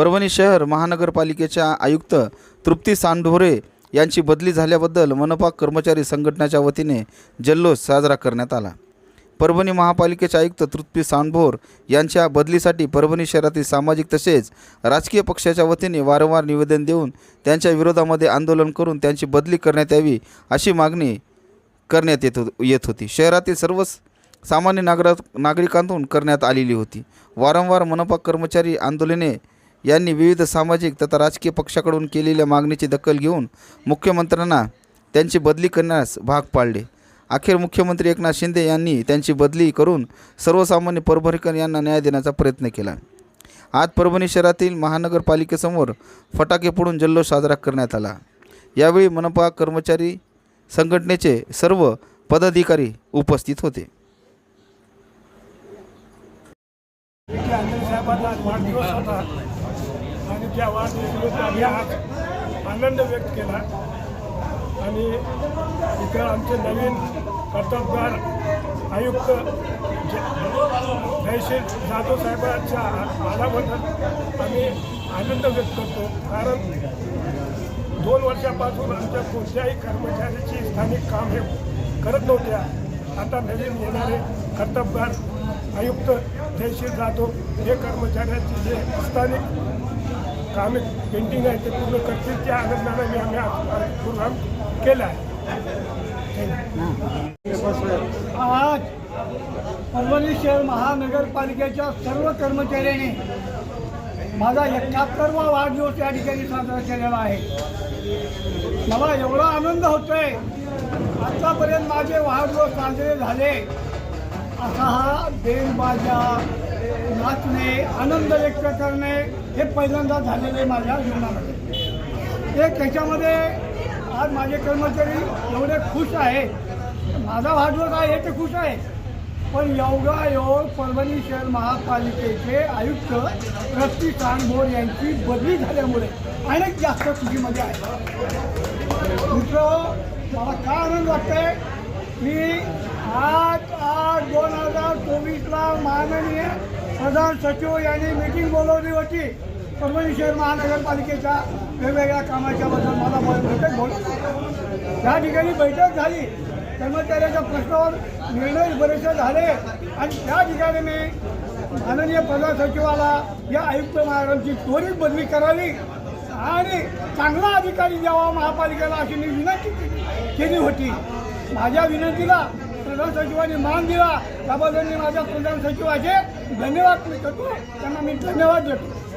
परभणी शहर महानगरपालिकेच्या आयुक्त तृप्ती सांडोरे यांची बदली झाल्याबद्दल मनपा कर्मचारी संघटनेच्या वतीने जल्लोष साजरा करण्यात आला. परभणी महापालिकेचे आयुक्त तृप्ती सांडभोर यांच्या बदलीसाठी परभणी शहरातील सामाजिक तसेच राजकीय पक्षाच्या वतीने वारंवार निवेदन देऊन त्यांच्या विरोधामध्ये आंदोलन करून त्यांची बदली करण्यात यावी अशी मागणी करण्यात येत हो येत होती. शहरातील सर्व सामान्य नागरा नागरिकांतून करण्यात आलेली होती. वारंवार मनपा कर्मचारी आंदोलने यांनी विविध सामाजिक तथा राजकीय पक्षाकडून केलेल्या मागणीची दखल घेऊन मुख्यमंत्र्यांना त्यांची बदली करण्यास भाग पाडले. अखेर मुख्यमंत्री एकनाथ शिंदे यांनी त्यांची बदली करून सर्वसामान्य परभणीकर यांना न्याय देण्याचा प्रयत्न केला. आज परभणी शहरातील महानगरपालिकेसमोर फटाके फोडून जल्लोष साजरा करण्यात आला. यावेळी मनपा कर्मचारी संघटनेचे सर्व पदाधिकारी उपस्थित होते. आणि त्या वाढदिवसानिमित्त आम्ही आज आनंद व्यक्त केला. आणि इथं आमचे नवीन कर्तबगार आयुक्त जयशील जाधव साहेबांच्या आल्याबद्दल आम्ही आनंद व्यक्त करतो. कारण दोन वर्षापासून आमच्या कोणत्याही कर्मचाऱ्याची स्थानिक काम हे करत नव्हत्या. आता नवीन येणारे कर्तबगार आयुक्त जयश्री जाधव हे कर्मचाऱ्यांचे जे स्थानिक कामे पेंटिंग आहे ते पूर्ण करतील त्या आनंदाने मी आम्ही प्रोग्राम केला आहे. आज परभणी शहर महानगरपालिकेच्या सर्व कर्मचाऱ्यांनी माझा एकाहत्तरवा वाढदिवस या ठिकाणी साजरा केलेला आहे. मला एवढा आनंद होतोय. आतापर्यंत माझे वाढदिवस साजरे झाले. असा हा बेलबाजा नाचणे आनंद व्यक्त करणे हे पहिल्यांदा झालेले आहे माझ्या जीवनामध्ये. ते त्याच्यामध्ये आज माझे कर्मचारी एवढे खुश आहे माझा वाढवत आहे हे ते खुश आहे. पण योगा योग परभणी शहर महापालिकेचे आयुक्त ट्रस्टी कानभोर यांची बदली झाल्यामुळे अनेक जास्त खुशीमध्ये आहे मित्र मला काय आनंद वाटतंय? मी आठ आठ दोन हजार चोवीसला माननीय प्रधान सचिव यांनी मीटिंग बोलवली होती. परभणी शहर महानगरपालिकेच्या वेगवेगळ्या कामाच्या बद्दल मला बैठक बोल त्या ठिकाणी बैठक झाली कर्मचाऱ्याच्या प्रश्नावर निर्णय बरेचसे झाले. आणि त्या ठिकाणी मी माननीय प्रधान सचिवाला या आयुक्त महाराजांची त्वरित बदली करावी. आणि चांगला अधिकारी द्यावा महापालिकेला अशी मी विनंती केली- होती. माझ्या विनंतीला प्रधान सचिवांनी मान दिला. त्याबद्दल मी माझ्या प्रधान सचिवाचे धन्यवाद मी करतो. त्यांना मी धन्यवाद देतो.